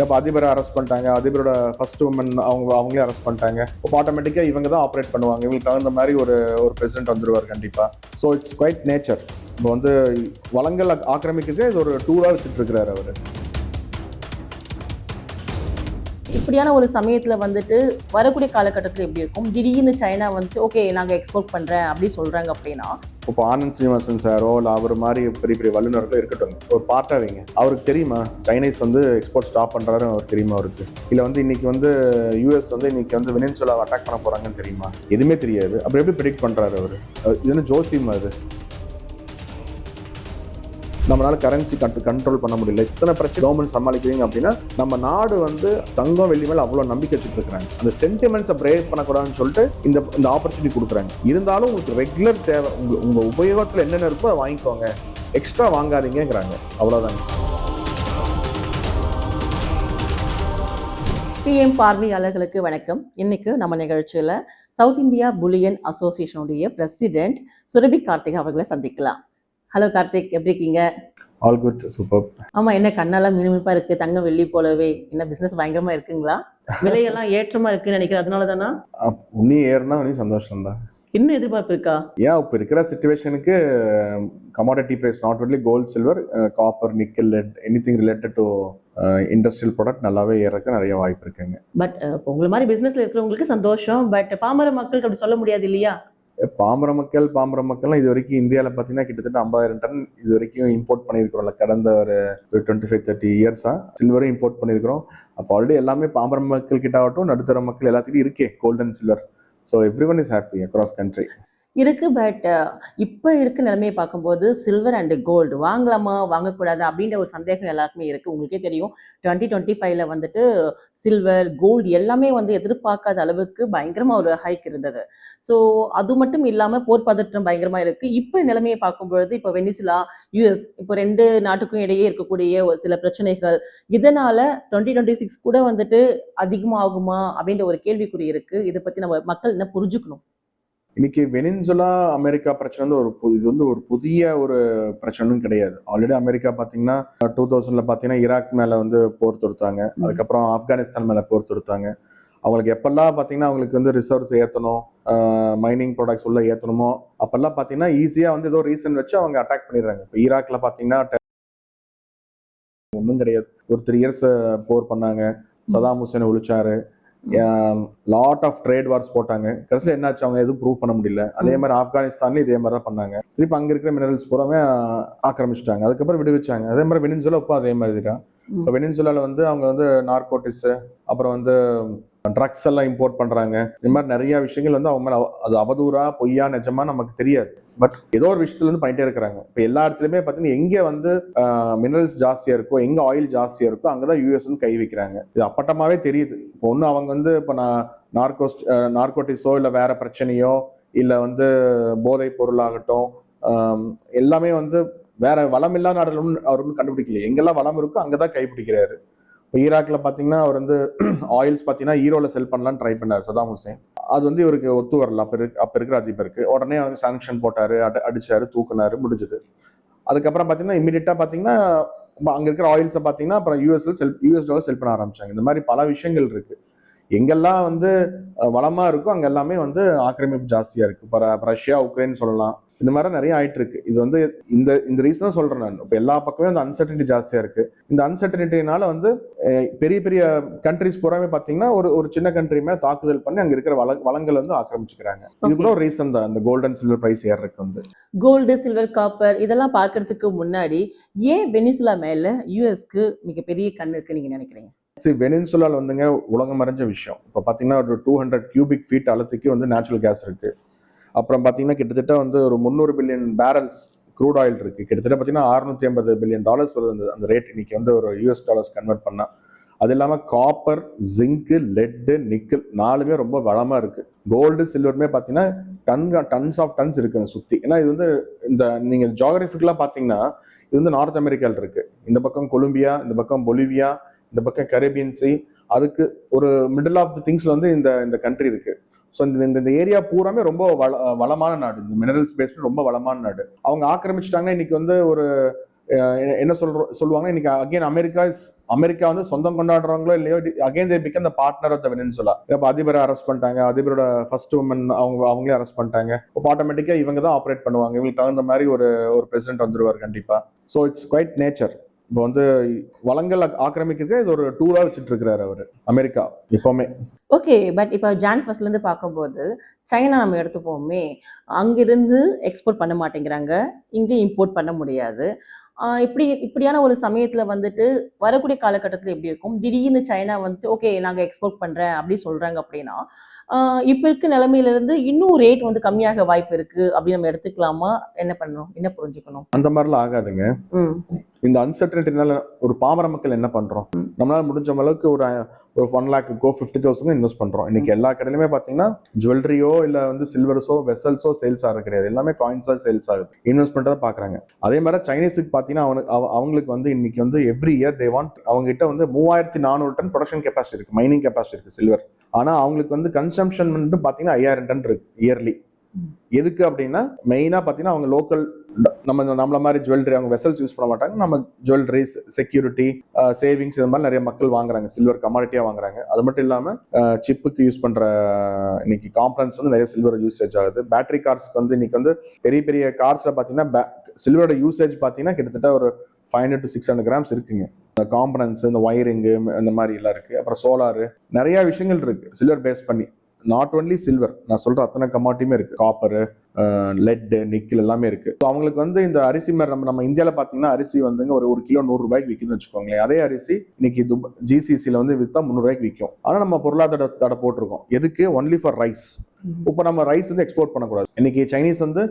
இப்போ அதிபரை அரெஸ்ட் பண்ணிட்டாங்க. அதிபரோட ஃபர்ஸ்ட் உமன் அவங்க அவங்களே அரெஸ்ட் பண்ணிட்டாங்க. இப்போ ஆட்டோமேட்டிக்காக இவங்க தான் ஆப்ரேட் பண்ணுவாங்க. இவங்களுக்கு தகுந்த மாதிரி ஒரு ஒரு பிரசிடென்ட் வந்துடுவார் கண்டிப்பாக ஸோ இட்ஸ் குவைட் நேச்சர் இப்போ வந்து வளங்கள் ஆக்கிரமிக்கிறதுக்கு இது ஒரு டூலாக வச்சுட்டு இருக்கிறார் அவர். இப்படியான ஒரு சமயத்தில் வந்துட்டு வரக்கூடிய காலகட்டத்தில் எப்படி இருக்கும்? திடீர்னு சைனா வந்துட்டு ஓகே நாங்கள் எக்ஸ்போர்ட் பண்ணுறேன் அப்படி சொல்கிறாங்க அப்படின்னா? இப்போ ஆனந்த் ஸ்ரீனிவாசன் சாரோ இல்லை அவர் மாதிரி பெரிய பெரிய வல்லுநர்களோ இருக்கட்டும் ஒரு பார்ட்டாக வைங்க. அவருக்கு தெரியுமா? சைனீஸ் வந்து எக்ஸ்போர்ட் ஸ்டாப் பண்ணுறாரு அவருக்கு தெரியுமா அவருக்கு? இல்லை வந்து இன்னைக்கு வந்து யூஎஸ் வந்து இன்னைக்கு வந்து வெனின்சுலா அட்டாக் பண்ண போகிறாங்கன்னு தெரியுமா? எதுவுமே தெரியாது. அப்புறம் எப்படி ப்ரிடிக்ட் பண்ணுறாரு அவர்? இது வந்து ஜோசியம் அது? நம்மளால கரன்சி கண்ட்ரோல் பண்ண முடியல. இத்தனை பிரச்சனை கவர்மெண்ட் சமாளிக்கிறீங்க அப்படின்னா நம்ம நாடு வந்து தங்கம் வெள்ளி மேல அவ்வளவு நம்பிக்கை வச்சுட்டு இருக்காங்க அந்த சென்டிமெண்ட்ஸை பிரேக் பண்ணக்கூடாதுன்னு சொல்லிட்டு இந்த இந்த ஆப்பர்ச்சுனிட்டி கொடுக்குறாங்க. இருந்தாலும் உங்களுக்கு ரெகுலர் தேவை உங்க உங்க உபயோகத்துல என்னென்ன இருக்கோ அதை வாங்கிக்கோங்க. எக்ஸ்ட்ரா வாங்காதீங்கங்கிறாங்க. அவ்வளவுதாங்க. பிஎம் பார்வையாளர்களுக்கு வணக்கம். இன்னைக்கு நம்ம நிகழ்ச்சியில் சவுத் இந்தியா புலியன் அசோசியேஷனுடைய பிரசிடென்ட் சுரபி கார்த்திக் அவர்களை சந்திக்கலாம். ஹலோ கார்த்திக் எப்படி இருக்கீங்க? ஆல் குட் சூப்பர் ஆமா என்ன கண்ணெல்லாம் மினுமிப்பா இருக்கு தங்கம் வெள்ளி போலவே. என்ன பிசினஸ் பயங்கரமா இருக்குங்களா? விலையெல்லாம் ஏற்றமா இருக்குன்னு நினைக்கிறேன். அதனால தானா? உன்னி ஏறுனா உன்னி சந்தோஷம் தான் இன்னும் எதிர்பார்ப்பு இருக்கா? ஏன் இப்போ இருக்கிற சுச்சுவேஷனுக்கு commodity price not only gold silver copper nickel lead anything related to industrial product நல்லாவே ஏறக்க நிறைய வாய்ப்பு இருக்குங்க. பட் உங்களை மாதிரி பிசினஸ்ல இருக்கிறவங்களுக்கு சந்தோஷம். பட் பாமர மக்களுக்கு அப்படி சொல்ல முடியாது இல்லையா? பாம்பர மக்கள் பாம்பர மக்கள்லாம் இது வரைக்கும் இந்தியாவில் பார்த்தீங்கன்னா கிட்டத்தட்ட ஐம்பதாயிரம் டன் இது வரைக்கும் இம்போர்ட் பண்ணியிருக்கிறோம்ல. கடந்த ஒரு டுவெண்ட்டி ஃபைவ் தேர்ட்டி இயர்ஸாக சில்வரும் இம்போர்ட் பண்ணியிருக்கிறோம். அப்போ ஆல்ரெடி எல்லாமே பாம்பர மக்கள் கிட்ட ஆகட்டும் நடுத்தர மக்கள் எல்லாத்துக்கும் இருக்கே golden silver so every one is happy across country இருக்கு பட் இப்போ இருக்க நிலைமையை பார்க்கும்போது சில்வர் அண்ட் கோல்டு வாங்கலாமா வாங்கக்கூடாது அப்படின்ற ஒரு சந்தேகம் எல்லாருக்குமே இருக்கு. உங்களுக்கே தெரியும். டுவெண்ட்டி டுவெண்ட்டி ஃபைவ்ல வந்துட்டு சில்வர் கோல்டு எல்லாமே வந்து எதிர்பார்க்காத அளவுக்கு பயங்கரமா ஒரு ஹைக் இருந்தது. ஸோ அது மட்டும் இல்லாமல் போர் பதற்றம் பயங்கரமா இருக்கு. இப்போ நிலைமையை பார்க்கும்பொழுது இப்போ வெனிசுலா யூஎஸ் இப்போ ரெண்டு நாட்டுக்கும் இடையே இருக்கக்கூடிய ஒரு சில பிரச்சனைகள் இதனால டுவெண்ட்டி டுவெண்ட்டி சிக்ஸ் கூட வந்துட்டு அதிகமாகுமா அப்படின்ற ஒரு கேள்விக்குறி இருக்கு. இதை பத்தி நம்ம மக்கள் என்ன புரிஞ்சுக்கணும்? இன்னைக்கு வெனின்சுலா அமெரிக்கா பிரச்சனை வந்து ஒரு பு- இது வந்து ஒரு புதிய ஒரு பிரச்சனையும் கிடையாது. ஆல்ரெடி அமெரிக்கா பாத்தீங்கன்னா டூ தௌசண்ட்ல பாத்தீங்கன்னா ஈராக் மேல வந்து போர் தொடுத்தாங்க. அதுக்கப்புறம் ஆப்கானிஸ்தான் மேல போர் தொடுத்தாங்க. அவங்களுக்கு எப்பெல்லாம் பாத்தீங்கன்னா அவங்களுக்கு வந்து ரிசர்வ்ஸ் ஏத்தணும் மைனிங் ப்ராடக்ட்ஸ் உள்ள ஏத்தணுமோ அப்பெல்லாம் பாத்தீங்கன்னா ஈஸியா வந்து ஏதோ ரீசன் வச்சு அவங்க அட்டாக் பண்ணிடுறாங்க. இப்போ ஈராக்ல பாத்தீங்கன்னா ஒன்றும் கிடையாது. ஒரு த்ரீ இயர்ஸ் போர் பண்ணாங்க. சதாம் ஹுசேனை ஒழிச்சாரு. லாட் ஆஃப் ட்ரேட் வார்ஸ் போட்டாங்க. கடைசியில் என்னாச்சு? அவங்க எதுவும் ப்ரூவ் பண்ண முடியல. அதே மாதிரி ஆப்கானிஸ்தான்லயும் இதே மாதிரி தான் பண்ணாங்க. திருப்பி அங்க இருக்கிற மினரல்ஸ் பூராமே ஆக்கிரமிச்சிட்டாங்க. அதுக்கப்புறம் விடுவிச்சாங்க. அதே மாதிரி வெனின்சுலா இப்போ அதே மாதிரி தான் இப்போ வெனின்சுலால வந்து அவங்க வந்து நார்கோட்டிஸ் அப்புறம் வந்து ட்ரக்ஸ் எல்லாம் இம்போர்ட் பண்ணுறாங்க இந்த மாதிரி நிறைய விஷயங்கள் வந்து அவங்க மேலே அவ- அது அவதூறா பொய்யா நிஜமா நமக்கு தெரியாது. பட் ஏதோ ஒரு விஷயத்துல இருந்து பண்ணிட்டே இருக்கிறாங்க. இப்போ எல்லா இடத்துலையுமே பார்த்தீங்கன்னா எங்கே வந்து மினரல்ஸ் ஜாஸ்தியாக இருக்கோ எங்கே ஆயில் ஜாஸ்தியாக இருக்கோ அங்கதான் யூஎஸ் வந்து கை வைக்கிறாங்க. இது அப்பட்டமாகவே தெரியுது. இப்போ ஒன்றும் அவங்க வந்து இப்போ நான் நார்கோஸ் நார்கோட்டிஸோ இல்லை வேற பிரச்சனையோ இல்லை வந்து போதைப் பொருளாகட்டும் எல்லாமே வந்து வேற வளம் இல்லாத நாடுகளும் அவர் கண்டுபிடிக்கல எங்கெல்லாம் வளம் இருக்கோ அங்கே தான் கைப்பிடிக்கிறாரு இப்போ ஈராக்ல பார்த்தீங்கன்னா அவர் வந்து ஆயில்ஸ் பார்த்தீங்கன்னா ஈரோல செல் பண்ணலாம்னு ட்ரை பண்ணார் சதாம் ஹுசேன். அது வந்து இவருக்கு ஒத்து வரல. அப்போ இருக்கு அப்போ இருக்கிற அதிபருக்கு உடனே வந்து சாங்ஷன் போட்டார் அடி- அடிச்சாரு தூக்குனாரு முடிஞ்சது. அதுக்கப்புறம் பார்த்தீங்கன்னா இமீடியட்டாக பார்த்தீங்கன்னா அங்கே இருக்கிற ஆயில்ஸை பார்த்தீங்கன்னா அப்புறம் யூஎஸ்ல செல் யூஎஸ் டாலர் செல் பண்ண ஆரம்பிச்சாங்க. இந்த மாதிரி பல விஷயங்கள் இருக்கு. எங்கெல்லாம் வந்து வளமாக இருக்கோ அங்கே எல்லாமே வந்து ஆக்கிரமிப்பு ஜாஸ்தியாக இருக்குது இப்போ ரஷ்யா உக்ரைன் சொல்லலாம். இந்த மாதிரி நிறைய ஆயிட்டு இருக்கு இது வந்து இந்த இந்த ரீசன் தான் சொல்றேன் நான். இப்போ எல்லா பக்கமே அந்த அன்சர்டனிட்டி ஜாஸ்தியா இருக்கு. இந்த அன்சர்டனிட்டினால வந்து பெரிய பெரிய கண்ட்ரிஸ் பூராமே பாத்தீங்கன்னா ஒரு ஒரு சின்ன கண்ட்ரி மேல தாக்குதல் பண்ணி அங்க இருக்கிற வள வளங்கள் வந்து ஆக்கிரமிச்சுக்கிறாங்க. இது கூட ஒரு ரீசன் தான். இந்த கோல்டன் சில்வர் பிரைஸ் ஏறதுக்கு வந்து. கோல்டு சில்வர் காப்பர் இதெல்லாம் பார்க்கறதுக்கு முன்னாடி ஏன் வெனிசுலா மேல யூஎஸ்க்கு மிகப்பெரிய கண் இருக்கு நீங்க நினைக்கிறீங்க? சரி வெனின்சுலால வந்துங்க உலகம் மறைஞ்ச விஷயம். இப்போ பார்த்தீங்கன்னா ஒரு டூ ஹண்ட்ரட் கியூபிக் ஃபீட் அளத்துக்கு வந்து நேச்சுரல் கேஸ் இருக்கு. அப்புறம் பார்த்தீங்கன்னா கிட்டத்தட்ட வந்து ஒரு முந்நூறு பில்லியன் பேரல்ஸ் க்ரூட் ஆயில் இருக்குது கிட்டத்தட்ட பார்த்தீங்கன்னா அறுநூத்தி ஐம்பது பில்லியன் டாலர்ஸ் வருது அந்த- அந்த ரேட் இன்னைக்கு வந்து ஒரு யூஎஸ் டாலர்ஸ் கன்வெர்ட் பண்ணா. அது இல்லாமல் காப்பர் ஜிங்கு லெட்டு நிக்கல் நாலுமே ரொம்ப வளமாக இருக்குது கோல்டு சில்வருமே பார்த்தீங்கன்னா டன் டன்ஸ் ஆஃப் டன்ஸ் இருக்குது சுற்றி ஏன்னா இது வந்து இந்த நீங்கள் ஜாகிரபிக்கலாக பார்த்தீங்கன்னா இது வந்து நார்த் அமெரிக்காவில் இருக்குது இந்த பக்கம் கொலம்பியா இந்த பக்கம் பொலிவியா இந்த பக்கம் கரேபியன் சி அதுக்கு ஒரு மிடில் ஆஃப் தி திங்ஸில் வந்து இந்த இந்த கண்ட்ரி இருக்குது ஸோ இந்த இந்த- இந்த ஏரியா பூராமே ரொம்ப வள வளமான நாடு. இந்த மினரல்ஸ் பேஸ்ட் ரொம்ப வளமான நாடு. அவங்க ஆக்கிரமிச்சிட்டாங்கன்னா இன்னைக்கு வந்து ஒரு என்ன- சொல்ற சொல்லுவாங்க இன்னைக்கு அகைன் அமெரிக்கா அமெரிக்கா வந்து சொந்தம் கொண்டாடுறாங்களோ இல்லையோ again they become the partner of the Venezuela இப்போ அதிபரை அரெஸ்ட் பண்ணிட்டாங்க. அதிபரோட ஃபர்ஸ்ட் உமன் அவங்க அவங்களே அரெஸ்ட் பண்ணிட்டாங்க. இப்போ ஆட்டோமேட்டிக்கா இவங்க தான் ஆப்ரேட் பண்ணுவாங்க. இவங்களுக்கு தகுந்த மாதிரி ஒரு ஒரு பிரசிடென்ட் வந்துருவார் கண்டிப்பா. ஸோ இட்ஸ் குவைட் நேச்சர் இப்போ வந்து வளங்கள் ஆக்கிரமிக்கிறதுக்கு இது ஒரு டூலாக வச்சுட்டு இருக்கிறாரு அவர் அமெரிக்கா இப்போவுமே ஓகே பட் இப்போ ஜான் ஃபர்ஸ்ட்ல இருந்து பார்க்கும்போது சைனா நம்ம எடுத்துப்போமே அங்கிருந்து எக்ஸ்போர்ட் பண்ண மாட்டேங்கிறாங்க இங்கே இம்போர்ட் பண்ண முடியாது. இப்படி இப்படியான ஒரு சமயத்தில் வந்துட்டு வரக்கூடிய காலகட்டத்தில் எப்படி இருக்கும்? திடீர்னு சைனா வந்துட்டு ஓகே நாங்கள் எக்ஸ்போர்ட் பண்ணுறேன் அப்படி சொல்கிறாங்க அப்படின்னா இப்ப இருக்க நிலைமையில இருந்து இன்னும் ரேட் வந்து கம்மியாக வாய்ப்பு இருக்கு. அப்படின்னு நம்ம எடுத்துக்கலாமா? என்ன பண்ணணும்? என்ன புரிஞ்சுக்கணும்? அந்த மாதிரிலாம் ஆகாதுங்க. இந்த அன்சர்டனிட்டினால ஒரு பாமர மக்கள் என்ன பண்றோம்? நம்மளால முடிஞ்ச அளவுக்கு ஒரு ஒரு ஒன் லேக்குக்கோ ஃபிஃப்டி தௌசண்ட் இன்வெஸ்ட் பண்றோம். இன்னைக்கு எல்லா கடையிலுமே பாத்தீங்கன்னா ஜுவல்லரியோ இல்ல வந்து சில்வர்ஸோ வெசல்ஸோ சேல்ஸ் ஆகிறது கிடையாது. எல்லாமே காயின்ஸா சேல்ஸ் ஆகுது. இன்வெஸ்ட்மெண்ட் தான் பாக்குறாங்க. அதே மாதிரி சைனீஸுக்கு பாத்தீங்கன்னா அவனுக்கு அவங்களுக்கு வந்து இன்னைக்கு வந்து எவ்ரி இயர் தே வாண்ட் அவங்க கிட்ட வந்து மூவாயிரத்தி நானூறு டன் ப்ரொடக்ஷன் கெப்பாசிட்டி இருக்கு. மைனிங் கெப்பாசிட்டி இருக்கு சில்வர் ஆனா அவங்களுக்கு வந்து கன்சம்ஷன் வந்து பாத்தீங்கன்னா ஐயாயிரம் டன் இருக்கு இயர்லி எதுக்கு அப்படின்னா மெயினா பாத்தீங்கன்னா அவங்க லோக்கல் நம்ம இந்த நம்மள மாதிரி ஜுவல்லரி அவங்க வெசல்ஸ் யூஸ் பண்ண மாட்டாங்க. நம்ம ஜுவல்லரிஸ் செக்யூரிட்டி சேவிங்ஸ் இது மாதிரி நிறைய மக்கள் வாங்குறாங்க. சில்வர் கமாடிட்டியா வாங்குறாங்க. அது மட்டும் இல்லாம சிப்புக்கு யூஸ் பண்ற இன்னைக்கு காம்பனன்ஸ் வந்து நிறைய சில்வர் யூசேஜ் ஆகுது. பேட்டரி கார்ஸ்க்கு வந்து இன்னைக்கு வந்து பெரிய பெரிய கார்ஸ்ல பாத்தீங்கன்னா சில்வரோட யூசேஜ் பாத்தீங்கன்னா கிட்டத்தட்ட ஒரு five hundred to six hundred grams இருக்குங்க. இந்த காம்பனன்ஸ் இந்த ஒயரிங்கு இந்த மாதிரி எல்லாம் இருக்கு. அப்புறம் சோலாரு நிறைய விஷயங்கள் இருக்கு. சில்வர் பேஸ் பண்ணி. நாட் ஒன்லி சில்வர் நான் சொல்ற அத்தனை கமாட்டியுமே இருக்கு. காப்பரு லெட் நிக்கில் எல்லாமே இருக்கு. ஸோ அவங்களுக்கு வந்து இந்த அரிசி மாதிரி நம்ம நம்ம இந்தியாவில் பார்த்தீங்கன்னா அரிசி வந்துங்க ஒரு ஒரு கிலோ நூறு ரூபாய்க்கு விற்குதுன்னு வச்சுக்கோங்களேன். அதே அரிசி இன்னைக்கு துப ஜிசிசியில் வந்து விற்றா முந்நூறுபாய்க்கு விற்கும் ஆனால் நம்ம பொருளாதார தடை போட்டிருக்கோம். எதுக்கு? ஒன்லி ஃபார் ரைஸ் இப்போ நம்ம ரைஸ் வந்து எக்ஸ்போர்ட் பண்ணக்கூடாது. இன்னைக்கு சைனீஸ் வந்து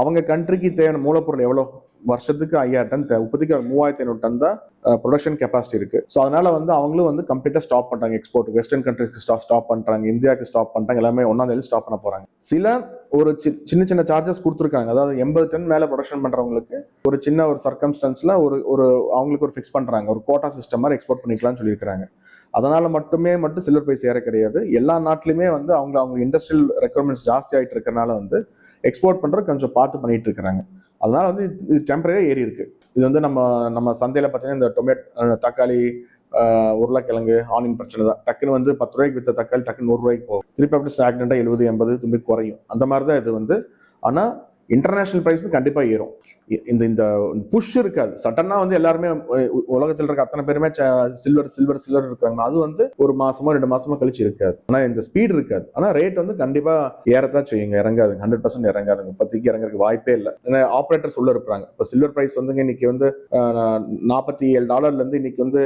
அவங்க கண்ட்ரிக்கு தேவையான மூலப்பொருள் எவ்வளோ? வருஷத்துக்கு ஐயாயிரம் டன் தேவை. இப்போதைக்கு மூவாயிரத்தி ஐநூறு டன் தான் ப்ரொடக்ஷன் கெப்பாசிட்டி இருக்கு. ஸோ அதனால வந்து அவங்களும் வந்து கம்ப்ளீட்டாக ஸ்டாப் பண்றாங்க எக்ஸ்போர்ட் வெஸ்டர்ன் கண்ட்ரிஸ்க்கு ஸ்டாப் ஸ்டாப் பண்றாங்க இந்தியாவுக்கு ஸ்டாப் பண்றாங்க எல்லாமே ஒன்னாம் தேதி ஸ்டாப் பண்ண போறாங்க. சில ஒரு சி- சின்ன சின்ன சார்ஜஸ் கொடுத்துருக்காங்க. அதாவது எண்பது டன் மேல ப்ரொடக்ஷன் பண்றவங்களுக்கு ஒரு சின்ன ஒரு சர்க்கம்ஸ்டன்ஸ்ல ஒரு ஒரு அவங்களுக்கு ஒரு ஃபிக்ஸ் பண்றாங்க. ஒரு கோட்டா சிஸ்டம் மாதிரி எக்ஸ்போர்ட் பண்ணிக்கலாம்னு சொல்லியிருக்காங்க அதனால மட்டுமே மட்டும் சில்வர் பிரைஸ் ஏற கிடையாது. எல்லா நாட்டிலுமே வந்து அவங்க அவங்க இண்டஸ்ட்ரியல் ரெக்குவயர்மெண்ட்ஸ் ஜாஸ்தி ஆயிட்டு இருக்கிறனால வந்து எக்ஸ்போர்ட் பண்ணுறது கொஞ்சம் பார்த்து பண்ணிட்டு இருக்கிறாங்க. அதனால வந்து இது டெம்பரரியாக ஏறி இருக்கு. இது வந்து நம்ம நம்ம சந்தையில் பார்த்தீங்கன்னா இந்த டொமேட் தக்காளி உருளைக்கிழங்கு ஆனியன் பிரச்சனை தான். டக்குன்னு வந்து பத்து ரூபாய்க்கு வித்த தக்காளி டக்குன்னு நூறுரூவாய்க்கு போகும். திருப்பி அப்படி ஸ்டாக்னண்டா எழுபது எண்பது திரும்பி குறையும். அந்த மாதிரி தான் இது வந்து. ஆனால் இன்டர்நேஷனல் பிரைஸ் கண்டிப்பாக ஏறும். இந்த இந்த புஷ் இருக்காது சட்டனாக வந்து எல்லாருமே உலகத்தில் இருக்க அத்தனை பேருமே சில்வர் சில்வர் சில்வர் இருக்காங்க அது வந்து ஒரு மாசமோ ரெண்டு மாசமோ கழிச்சு இருக்காது. ஆனால் இந்த ஸ்பீட் இருக்காது. ஆனால் ரேட் வந்து கண்டிப்பாக ஏறத்தான் செய்யுங்க. இறங்காது. ஹண்ட்ரட் பர்சன்ட் இறங்காதுங்க. இப்போதைக்கு இறங்குறதுக்கு வாய்ப்பே இல்லை. ஏன்னா ஆப்ரேட்டர்ஸ் உள்ள இருப்பாங்க. இப்போ சில்வர் ப்ரைஸ் வந்துங்க இன்னைக்கு வந்து நாற்பத்தி ஏழு டாலர்லேருந்து இன்னைக்கு வந்து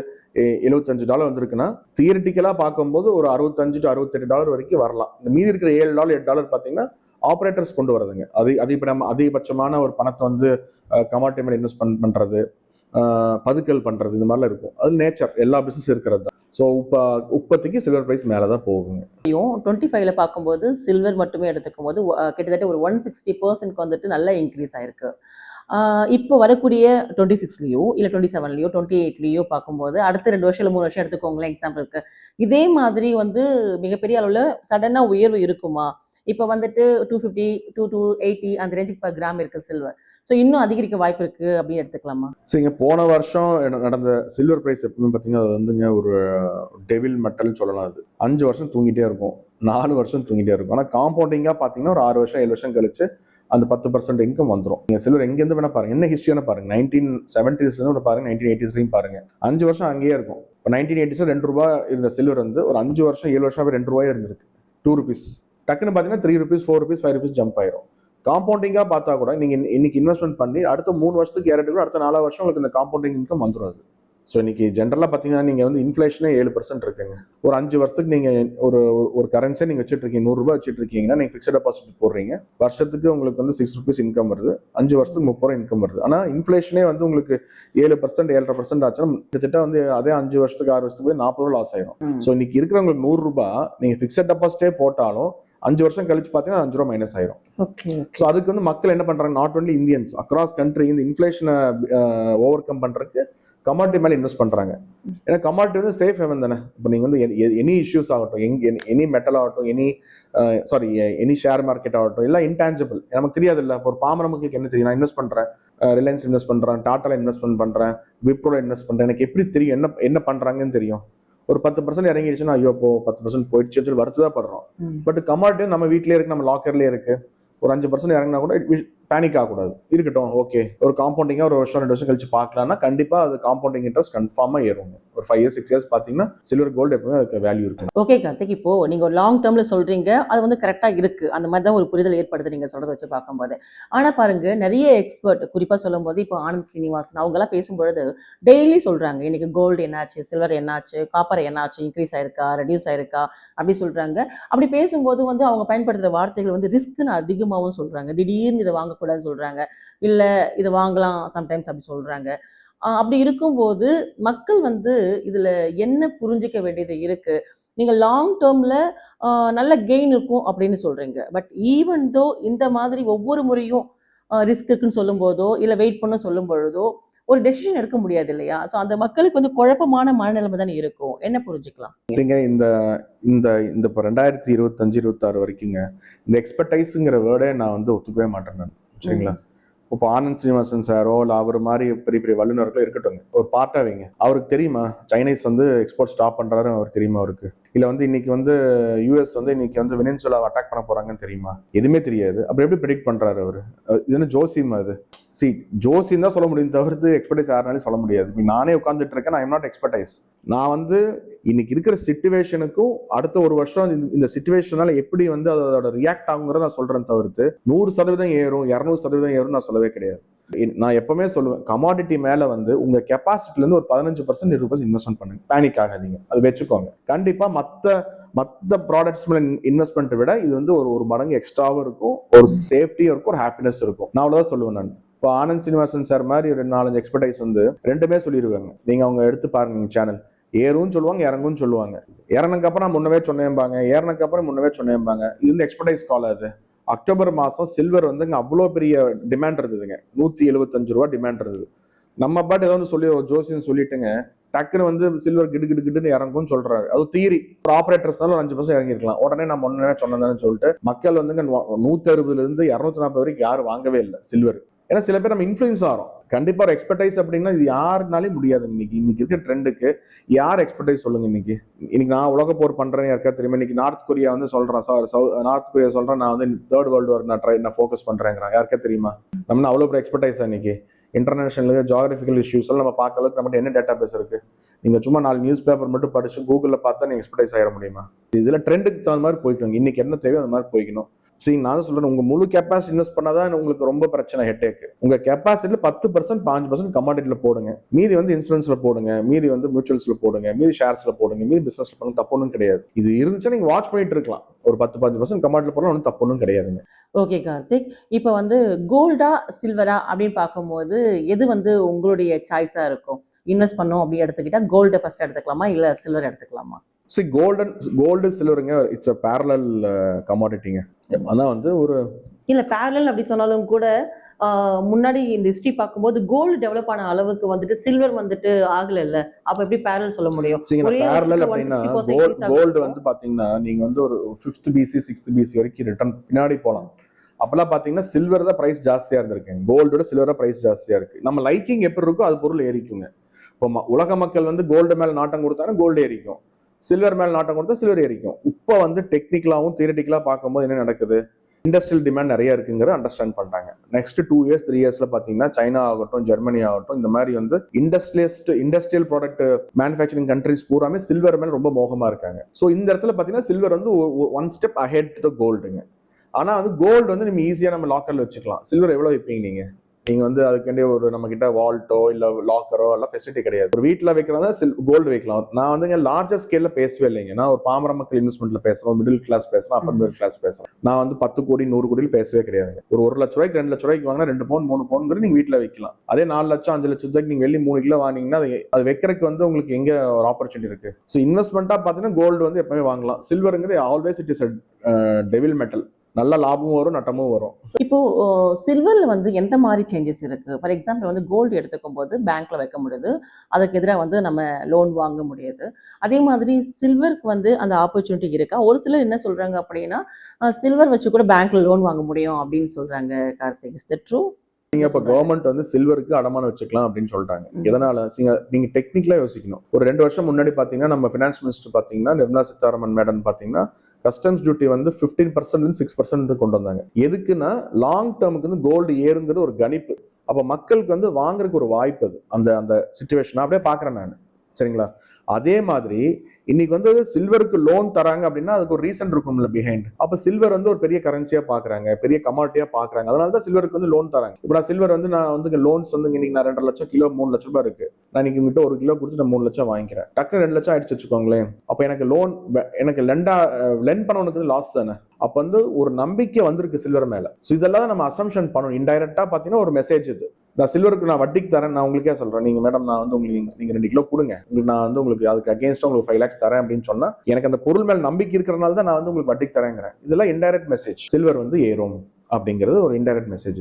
எழுபத்தஞ்சு டாலர் வந்திருக்குன்னா தியரிட்டிக்கலாக பார்க்கும்போது ஒரு அறுபத்தஞ்சு டு அறுபத்தெட்டு டாலர் வரைக்கும் வரலாம். இந்த மீதி இருக்கிற ஏழு டாலர் எட்டு டாலர் பார்த்தீங்கன்னா ஆப்ரேட்டர்ஸ் கொண்டு வரதுங்க அது அது இப்போ நம்ம அதிகபட்சமான ஒரு பணத்தை வந்து கமாட்டி மேல இன்வெஸ்ட் பண்ணுறது பதுக்கல் பண்ணுறது இந்த மாதிரிலாம் இருக்கும். அது நேச்சர் எல்லா பிஸ்னஸ் இருக்கிறது தான். ஸோ இப்போ உற்பத்திக்கு சில்வர் ப்ரைஸ் மேலே தான் போகுங்க டுவெண்ட்டி ஃபைவ்ல பார்க்கும்போது சில்வர் மட்டுமே எடுத்துக்கும் போது கிட்டத்தட்ட ஒரு ஒன் சிக்ஸ்டி பர்சன்ட்க்கு வந்துட்டு நல்லா இன்க்ரீஸ் ஆயிருக்கு. இப்போ வரக்கூடிய டுவெண்ட்டி சிக்ஸ்லேயோ இல்லை டுவெண்ட்டி செவன்லேயோ டுவெண்ட்டி எயிட்லேயோ பார்க்கும்போது அடுத்த ரெண்டு வருஷம் இல்லை மூணு வருஷம் எடுத்துக்கோங்களேன் எக்ஸாம்பிளுக்கு இதே மாதிரி வந்து மிகப்பெரிய அளவில் சடனாக உயர்வு இருக்குமா? இப்போ வந்துட்டு two fifty two two eighty அந்த ரேஞ்சுக்கு பர் கிராம் இருக்குது சில்வர் ஸோ இன்னும் அதிகரிக்க வாய்ப்பு இருக்குது அப்படின்னு எடுத்துக்கலாமா? சரிங்க போன வருஷம் நடந்த சில்வர் ப்ரைஸ் எப்பவுமே பார்த்தீங்கன்னா அது வந்துங்க ஒரு டெவில் மெட்டல்னு சொல்லலாம் அது. அஞ்சு வருஷம் தூங்கிட்டே இருக்கும். நாலு வருஷம் தூங்கிட்டே இருக்கும். ஆனால் காம்பவுண்டிங்காக பார்த்தீங்கன்னா ஒரு ஆறு வருஷம் ஏழு வருஷம் கழிச்சு அந்த பத்து பர்சன்ட் இன்கம் வந்துடும் நீங்கள் சில்வர் எங்கேருந்து வேணா பாருங்க. என்ன ஹிஸ்ட்ரியான பாருங்க. நைன்டீன் செவன்டீஸ்லேருந்து பாருங்க. நைன்டீன் எயிட்டிஸ்லையும் பாருங்க. அஞ்சு வருஷம் அங்கேயே இருக்கும். இப்போ நைன்டீன் எயிட்டிஸில் ரெண்டு ரூபாய் இருந்த சில்வர் வந்து ஒரு அஞ்சு வருஷம் ஏழு வருஷம் ரெண்டு ரூபாய் இருந்திருக்கு. டூ ருபீஸ் டக்குன்னு பார்த்தீங்கன்னா three rupees four rupees five rupees jump ஆயிரும். காம்பவுண்டிங்காக பார்த்தா கூட நீங்க இன்ன- இன்னைக்கு இன்வெஸ்ட்மெண்ட் பண்ணி அடுத்த மூணு வருஷத்துக்கு கூட அடுத்த நாலு வருஷம் உங்களுக்கு இந்த காம்பவுண்டிங் இன்கம் வந்துடும் அது. ஸோ இன்னைக்கு ஜென்ரலாக பார்த்தீங்கன்னா நீங்கள் வந்து இன்ஃப்ளேஷனே ஏழு பர்சன்ட் இருக்குங்க. ஒரு அஞ்சு வருஷத்துக்கு நீங்கள் ஒரு ஒரு- கரன்சியை நீங்கள் வச்சுட்டு இருக்கீங்க நூறுரூபா வச்சுட்டு இருக்கீங்கன்னா நீங்கள் ஃபிக்ஸட் டெபாசிட் போடுறீங்க. வருஷத்துக்கு உங்களுக்கு வந்து சிக்ஸ் ருபீஸ் இன்கம் வருது. அஞ்சு வருஷத்துக்கு முப்பது ரூபா இன்கம் வருது. ஆனால் இன்ஃப்ளேஷனே வந்து உங்களுக்கு ஏழு பர்சன்ட் ஏழரை பர்சன்ட் ஆச்சுன்னா கிட்டத்தட்ட வந்து அதே அஞ்சு வருஷத்துக்கு ஆறு வருஷத்துக்கு போய் நாற்பது ரூபா லாஸ் ஆயிரும். ஸோ இன்னைக்கு இருக்கிறவங்களுக்கு நூறு ரூபாய் நீங்கள் ஃபிக்ஸட் டெபாசிட்டே போட்டாலும் அஞ்சு வருஷம் கழிச்சு பார்த்தீங்கன்னா அஞ்சு ரூபா மைனஸ் ஆயிரும். ஸோ அதுக்கு வந்து மக்கள் என்ன பண்றாங்க? Not only Indians across country இந்த இன்ஃப்ளேஷனை ஓவர் கம் பண்றதுக்கு கமாடிட்டி மேல இன்வெஸ்ட் பண்றாங்க. ஏன்னா கமாடிட்டி வந்து சேஃப் ஹெவன் தானே. இப்போ நீங்க வந்து எனி இஷ்யூஸ் ஆகட்டும் எங் எனி மெட்டல் ஆகட்டும் any sorry any share market ஆகட்டும் எல்லாம் இன்டான்ஜிபிள் நமக்கு தெரியாது இல்லை ஒரு பாமர மக்களுக்கு என்ன தெரியும்? நான் இன்வெஸ்ட் பண்றேன். ரிலையன்ஸ் இன்வெஸ்ட் பண்றேன் டாட்டால இன்வெஸ்ட்மெண்ட் பண்றேன் விப்ரோல இன்வெஸ்ட் பண்றேன். எனக்கு எப்படி தெரியும்? என்ன என்ன பண்றாங்கன்னு தெரியும். ஒரு பத்து பர்சன்ட் இறங்கிடுச்சுன்னா ஐயோ இப்போ பத்து பர்சன்ட் போயிடுச்சு சொல்லி வருத்ததான் படுறோம் ம். பட் கமாடிட்டி நம்ம வீட்லயே இருக்கு நம்ம லாக்கர்லயே இருக்கு ஒரு அஞ்சு பர்சன்ட் இறங்கினா கூட பேனிக் ஆகக்கூடாது. இருக்கட்டும் ஓகே ஒரு காம்பவுண்டிங்காக ஒரு வருஷம் ரெண்டு வருஷம் கழிச்சு பார்க்கலாம்னா கண்டிப்பாக அது காம்பவுண்டிங் இன்ட்ரெஸ்ட் கன்ஃபார்மாக ஏறும். ஒரு ஃபைவ் இயர்ஸ் சிக்ஸ் இயர்ஸ் பார்த்தீங்கன்னா சில்வர் கோல்டு எப்பவுமே அதுக்கு வேல்யூ இருக்கும். ஓகே கார்த்திக். இப்போ நீங்கள் ஒரு லாங் டேர்மில் சொல்கிறீங்க அது வந்து கரெக்டாக இருக்குது அந்த மாதிரி தான் ஒரு புரிதல் ஏற்படுது நீங்கள் சொல்கிறத வச்சு பார்க்கும்போது. ஆனால் பாருங்க நிறைய எக்ஸ்பர்ட் குறிப்பாக சொல்லும்போது இப்போ ஆனந்த் ஸ்ரீனிவாசன் அவங்கெல்லாம் பேசும்பொழுது டெய்லி சொல்கிறாங்க இன்னைக்கு கோல்டு என்னாச்சு சில்வர் என்னாச்சு காப்பர் என்னாச்சு இன்க்ரீஸ் ஆயிருக்கா ரெடியூஸ் ஆயிருக்கா? அப்படி சொல்கிறாங்க அப்படி பேசும்போது வந்து அவங்க பயன்படுத்துகிற வார்த்தைகள் வந்து ரிஸ்க்னு அதிகமாகவும் சொல்கிறாங்க திடீர்னு இதை வாங்க வாங்கக்கூடாதுன்னு சொல்றாங்க. இல்ல இதை வாங்கலாம் சம்டைம்ஸ் அப்படி சொல்றாங்க. அப்படி இருக்கும்போது மக்கள் வந்து இதுல என்ன புரிஞ்சுக்க வேண்டியது இருக்கு? நீங்க லாங் டேர்ம்ல நல்ல கெயின் இருக்கும் அப்படின்னு சொல்றீங்க. பட் ஈவன் தோ இந்த மாதிரி ஒவ்வொரு முறையும் ரிஸ்க் இருக்குன்னு சொல்லும் போதோ வெயிட் பண்ண சொல்லும் பொழுதோ ஒரு டெசிஷன் எடுக்க முடியாது இல்லையா? ஸோ அந்த மக்களுக்கு வந்து குழப்பமான மனநிலைமை தானே இருக்கும். என்ன புரிஞ்சுக்கலாம்? சரிங்க இந்த இந்த இந்த இப்போ ரெண்டாயிரத்தி இருபத்தஞ்சு இருபத்தாறு வரைக்குங்க. இந்த எக்ஸ்பர்டைஸுங்கிற வேர்டே நான் வந்து ஒத்துக்கவே மாட்டேன் நான். சரிங்களா? இப்போ ஆனந்த் ஸ்ரீனிவாசன் சாரோ இல்லை அவர் மாதிரி பெரிய பெரிய வல்லுநர்களோ இருக்கட்டும் ஒரு பார்ட்டாக வைங்க. அவருக்கு தெரியுமா? சைனீஸ் வந்து எக்ஸ்போர்ட் ஸ்டாப் பண்ணுறாரு அவர் தெரியுமா அவருக்கு? இல்லை வந்து இன்னைக்கு வந்து யூஎஸ் வந்து இன்னைக்கு வந்து வெனின்சுலாவை அட்டாக் பண்ண போகிறாங்கன்னு தெரியுமா? எதுவுமே தெரியாது. அப்புறம் எப்படி ப்ரெடிக்ட் பண்ணுறாரு அவர்? இது என்ன ஜோசியம் அது சி ஜோசியம் தான் சொல்ல முடியும் தவிர்த்து எக்ஸ்பர்டைஸ் யாருனாலும் சொல்ல முடியாது. இப்ப நானே உட்காந்துட்டு இருக்கேன் நான் நாட் எக்ஸ்பர்டைஸ் நான் வந்து இன்னைக்கு இருக்கிற சுச்சுவேஷனுக்கும் அடுத்த ஒரு வருஷம் இந்த- இந்த சுச்சுவேஷனால எப்படி வந்து அதோட ரியாக்ட் ஆகுங்கிறத நான் சொல்றேன் தவிர்த்து நூறு சதவீதம் ஏறும் இரநூறு சதவீதம் ஏறும் நான் சொல்லவே கிடையாது. நான் எப்பவுமே சொல்லுவேன் கமாடிட்டி மேல வந்து உங்க கெப்பாசிட்டில இருந்து ஒரு பதினஞ்சு பர்சன்ட் இருபது பர்சன்ட் இன்வெஸ்ட்மெண்ட் பண்ணுங்க. பேனிக் ஆகாதீங்க. அது வச்சுக்கோங்க. கண்டிப்பா மத்த மத்த ப்ராடக்ட்ஸ் மேல இன்வெஸ்ட்மெண்ட் விட இது வந்து ஒரு ஒரு மடங்கு எக்ஸ்ட்ராவும் இருக்கும் ஒரு சேஃப்டியும் இருக்கும் ஒரு ஹாப்பினஸ் இருக்கும். நான் அவ்வளவுதான் சொல்லுவேன் நான். இப்போ ஆனந்த் சீனிவாசன் சார் மாதிரி ஒரு நாலஞ்சு எக்ஸ்பர்டைஸ் வந்து ரெண்டுமே சொல்லிடுவாங்க நீங்க அவங்க எடுத்து பாருங்க சேனல் ஏறும்னு சொல்லுவாங்க இறங்கும் சொல்லுவாங்க. இறனக்கப்புறம் நான் முன்னவே சொன்னேன்பாங்க ஏறினக்கப்புறம் முன்னவே சொன்னேன்பாங்க இது வந்து எக்ஸ்பர்டைஸ் கால் அது. அக்டோபர் மாதம் சில்வர் வந்துங்க அவ்வளோ பெரிய டிமாண்ட் இருந்ததுங்க. நூற்றி எழுபத்தஞ்சு ரூபா டிமாண்ட் இருந்தது. நம்ம பாட்டு ஏதோ ஒன்று சொல்லி ஒரு ஜோசியம் சொல்லிட்டுங்க டக்குன்னு வந்து சில்வர் கிடு கிடு கிடுன்னு இறங்கும்னு சொல்றாரு. அது தீரி ஆப்ரேட்டர்ஸ்னால ஒரு அஞ்சு பர்சன்ட் இறங்கிருக்கலாம் உடனே நான் முன்னே சொன்னேன்னு சொல்லிட்டு மக்கள் வந்துங்க நூத்தி அறுபதுல இருந்து இரநூத்தி நாற்பது வரைக்கும் யாரும் வாங்கவே இல்லை சில்வர் ஏன்னா சில பேர் நம்ம இன்ஃப்ளூயன்ஸ் ஆகிறோம் கண்டிப்பாக ஒரு எக்ஸ்பர்டைஸ் அப்படின்னா இது யாருனாலே முடியாது இன்னைக்கு. இன்னைக்கு இருக்க ட்ரெண்டுக்கு யார் எக்ஸ்பர்டைஸ் சொல்லுங்க இன்னைக்கு? இன்னைக்கு நான் உலக போர் பண்ணுறேன்னு யாருக்கா தெரியுமா? இன்னைக்கு நார்த் கொரியா வந்து சொல்றேன். நார்த் கொரியா சொல்கிறேன் நான் வந்து தேர்ட் வேர்ல்டு வார் நான் ட்ரை நான் ஃபோக்கஸ் பண்ணுறேங்கிறேன் யாருக்கா தெரியுமா? நம்ம அவ்வளோ பெரிய எக்ஸ்பர்டைஸ் இன்னைக்கு? இன்டர்நேஷனல் ஜாகிரபிக்கல் இஷ்யூஸ் எல்லாம் நம்ம பார்க்க அளவுக்கு நம்மகிட்ட என்ன டேட்டா பேஸ் இருக்குது நீங்கள் சும்மா நாலு நியூஸ் பேப்பர் மட்டும் படிச்சு கூகுளில் பார்த்தா நீங்கள் எக்ஸ்பர்டைஸ் ஆகிட முடியுமா? இதில் ட்ரெண்டுக்கு தகுந்த மாதிரி போய்க்கணும் இன்னைக்கு என்ன தேவையோ அந்த மாதிரி போய்க்கணும். சரி நான் தான் சொல்றேன் உங்க முழு கெப்பாசிட்டி இன்வெஸ்ட் பண்ணாதான் உங்களுக்கு ரொம்ப பிரச்சனை ஹெட்டேக் உங்க கெப்பாசிட்டில பத்து பர்சன்ட் பாஞ்சு பர்சன்ட் கமாடிட்டில போடுங்க. மீதி வந்து இன்சூரன்ஸ்ல போடுங்க மீதி வந்து மியூச்சுவல்ஸ்ல போடுங்க மீதி ஷேர்ஸ்ல போடுங்க மீதி பிசினஸ்ல பண்ணுங்க தப்புன்னு கிடையாது. இது இருந்துச்சுன்னா நீங்க வாட்ச் பண்ணிட்டு இருக்கலாம். ஒரு பத்து பாஞ்சு பர்சன்ட் கமாடிட்டில போடலாம் ஒன்றும் தப்புன்னு கிடையாதுங்க. ஓகே கார்த்திக். இப்போ வந்து கோல்டா சில்வரா அப்படின்னு பார்க்கும்போது எது வந்து உங்களுடைய சாய்ஸா இருக்கும்? இன்வெஸ்ட் பண்ணோம் அப்படி எடுத்துக்கிட்டா கோல்டு ஃபர்ஸ்ட் எடுத்துக்கலாமா இல்லை சில்வர் எடுத்துக்கலாமா? சரி கோல்டன் கோல்டு சில்வருங்க இட்ஸ் அ பேரலல் கமாடிட்டிங்க அதான் வந்து ஒரு இல்ல பேரலல் அப்படி சொன்னாலும் கூட முன்னாடி இந்த ஹிஸ்டரி பார்க்கும்போது கோல்டு டெவலப் ஆன அளவுக்கு வந்துட்டு சில்வர் வந்துட்டு ஆகல இல்ல அப்ப எப்படி பேரல் சொல்ல முடியும்? பேரலல் அப்படின்னா 160% கோல்டு. வந்து பாத்தீங்கன்னா நீங்க வந்து ஒரு ஃபிஃப்த் பிசி சிக்ஸ்த் பிசி வரைக்கும் ரிட்டர்ன் பின்னாடி போகலாம் அப்பெல்லாம் பாத்தீங்கன்னா சில்வர் தான் பிரைஸ் ஜாஸ்தியா இருந்திருக்குங்க கோல்டோட சில்வர் பிரைஸ் ஜாஸ்தியா இருக்கு. நம்ம லைக்கிங் எப்படி இருக்கோ அது பொருள் ஏறிக்குங்க. இப்போ உலக மக்கள் வந்து கோல்டு மேல நாட்டம் கொடுத்தாலும் கோல்டு ஏறிக்கும். சில்வர் மேல் நாட்டம் கொடுத்தா சில்வர் எரிக்கும். இப்போ வந்து டெக்னிக்கலாகவும் தியரட்டிக்கலாக பார்க்கும்போது என்ன நடக்குது? இண்டஸ்ட்ரியல் டிமாண்ட் நிறைய இருக்குங்கிற அண்டர்ஸ்டாண்ட் பண்ணிட்டாங்க. நெக்ஸ்ட் டூ இயர்ஸ் த்ரீ இயர்ஸ்ல பாத்தீங்கன்னா சைனா ஆகட்டும் ஜெர்மனி ஆகட்டும் இந்த மாதிரி வந்து industrialist industrial product manufacturing countries பூராமே சில்வர் மேல ரொம்ப மோகமா இருக்காங்க. ஸோ இந்த இடத்துல பாத்தீங்கன்னா சில்வர் வந்து ஒன் ஸ்டெப் அஹெட் த கோல்டுங்க ஆனா வந்து கோல்டு வந்து நம்ம ஈஸியா நம்ம லாக்கர்ல வச்சுக்கலாம். சில்வர் எவ்வளவு வைப்பீங்க நீங்க? நீங்க வந்து அதுக்காண்டி ஒரு நம்ம கிட்ட வால்ட்டோ இல்ல லாக்கரோ எல்லாம் ஃபெசிலிட்டி கிடையாது. ஒரு வீட்டுல வைக்கிறதா சில் கோல்டு வைக்கலாம். நான் வந்துங்க லார்ஜர் ஸ்கேல்ல பேசவே இல்லைங்க நான் ஒரு பாமர மக்கள் இன்வெஸ்ட்மெண்ட்ல பேசுறோம் மிடில் கிளாஸ் பேசுறோம் அப்பர் மிடில் கிளாஸ் பேசுறோம் நான் வந்து பத்து கோடி நூறு கோடியில் பேசவே கிடையாதுங்க ஒரு ஒரு லட்ச ரூபாய்க்கு ரெண்டு லட்ச ரூபாய்க்கு வாங்கினா ரெண்டு பவுன் மூணு பவுன் நீங்க வீட்டுல வைக்கலாம். அதே நாலு லட்சம் அஞ்சு லட்சம் ரூபாய்க்கு நீங்க வெள்ளி மூணு கிலோ வாங்கினீங்கன்னா அது அது வைக்கிறதுக்கு வந்து உங்களுக்கு எங்க ஒரு ஆப்பர்ச்சுனிட்டி இருக்கு? ஸோ இன்வெஸ்ட்மெண்ட்டா பார்த்தீங்கன்னா கோல்டு வந்து எப்பவுமே வாங்கலாம். சில்வருங்கிறது always it is devil metal நல்ல லாபமும் வரும் நட்டமும் வரும். இப்போ சில்வர்ல வந்து எந்த மாதிரி சேஞ்சஸ் இருக்கு? ஃபார் எக்ஸாம்பிள் வந்து கோல்டு எடுத்துக்கும் போது பேங்க்ல வைக்க முடியுது. அதுக்கு எதிராக வந்து நம்ம லோன் வாங்க முடியுது. அதே மாதிரி சில்வருக்கு வந்து அந்த ஆப்பர்ச்சுனிட்டி இருக்கா? ஒரு சிலர் என்ன சொல்றாங்க அப்படின்னா சில்வர் வச்சு கூட பேங்க்ல லோன் வாங்க முடியும் அப்படின்னு சொல்றாங்க கார்த்திக். இஸ் த ட்ரூ நீங்க இப்ப கவர்மெண்ட் வந்து சில்வருக்கு அடமானம் வச்சுக்கலாம் அப்படின்னு சொல்லிட்டாங்க. எதனால? நீங்க நீங்க டெக்னிக்கலா யோசிக்கணும். ஒரு ரெண்டு வருஷம் முன்னாடி பாத்தீங்கன்னா நம்ம பினான்ஸ் மினிஸ்டர் பாத்தீங்கன்னா நிர்மலா சீதாராமன் மேடம் பாத்தீங்கன்னா கஸ்டம்ஸ் டியூட்டி வந்து ஃபிஃப்டீன் பர்சன்ட் சிக்ஸ் பர்சன்ட் கொண்டு வந்தாங்க. எதுக்குன்னா லாங் டேர்முக்கு வந்து கோல்டு ஏறுங்கிறது ஒரு கணிப்பு. அப்போ மக்களுக்கு வந்து வாங்குறதுக்கு ஒரு வாய்ப்பு அது. அந்த அந்த சுச்சுவேஷன் அப்படியே பாக்குறேன் நான். சரிங்களா? அதே மாதிரி இன்னைக்கு வந்து சில்வருக்கு லோன் தராங்க அப்படின்னா அதுக்கு ஒரு ரீசன் இருக்கும்ல பிஹைண்ட் அப்ப சில்வர் வந்து ஒரு பெரிய கரன்சியா பாக்குறாங்க பெரிய கமாடிட்டியா பாக்குறாங்க. அதனால தான் சில்வருக்கு வந்து லோன் தராங்க. இப்போ நான் சில்வர் வந்து நான் வந்து லோன்ஸ் வந்து இன்னைக்கு நான் ரெண்டரை லட்சம் கிலோ மூணு லட்சம் ரூபாய் இருக்கு. நான் இன்னைக்கு உங்ககிட்ட ஒரு கிலோ கொடுத்து நான் மூணு லட்சம் வாங்கிக்கிறேன். டக்கு ரெண்டு லட்சம் ஆயிடுச்சு வச்சுக்கோங்களேன். அப்ப எனக்கு லோன் எனக்கு லெண்டா லென் பண்ணவனுக்கு லாஸ் தானே. அப்ப வந்து ஒரு நம்பிக்கை வந்திருக்கு சில்வர் மேல. ஸோ இதெல்லாம் நம்ம அசம்ஷன் பண்ணணும். இன்டைரக்டா பாத்தீங்கன்னா ஒரு மெசேஜ் இது. நான் சில்வருக்கு நான் வட்டிக்கு தரேன் நான் உங்களுக்கே சொல்றேன். நீங்க மேடம் நான் வந்து உங்களுக்கு நீங்க- ரெண்டு கிலோ கொடுங்க. உங்களுக்கு நான் வந்து உங்களுக்கு அதுக்கு அகேன்ஸ்டா உங்களுக்கு ஃபைவ் லேக்ஸ் தரேன் அப்படின்னு சொன்னா எனக்கு அந்த பொருள் மேல நம்பிக்கை இருக்கிறனால தான் நான் வந்து உங்களுக்கு வட்டிக்கு தரேங்கிறேன். இதெல்லாம் இன்டைரக்ட் மெசேஜ் சில்வர் வந்து ஏறும் அப்படிங்கிறது ஒரு இன்டைரக்ட் மெசேஜ்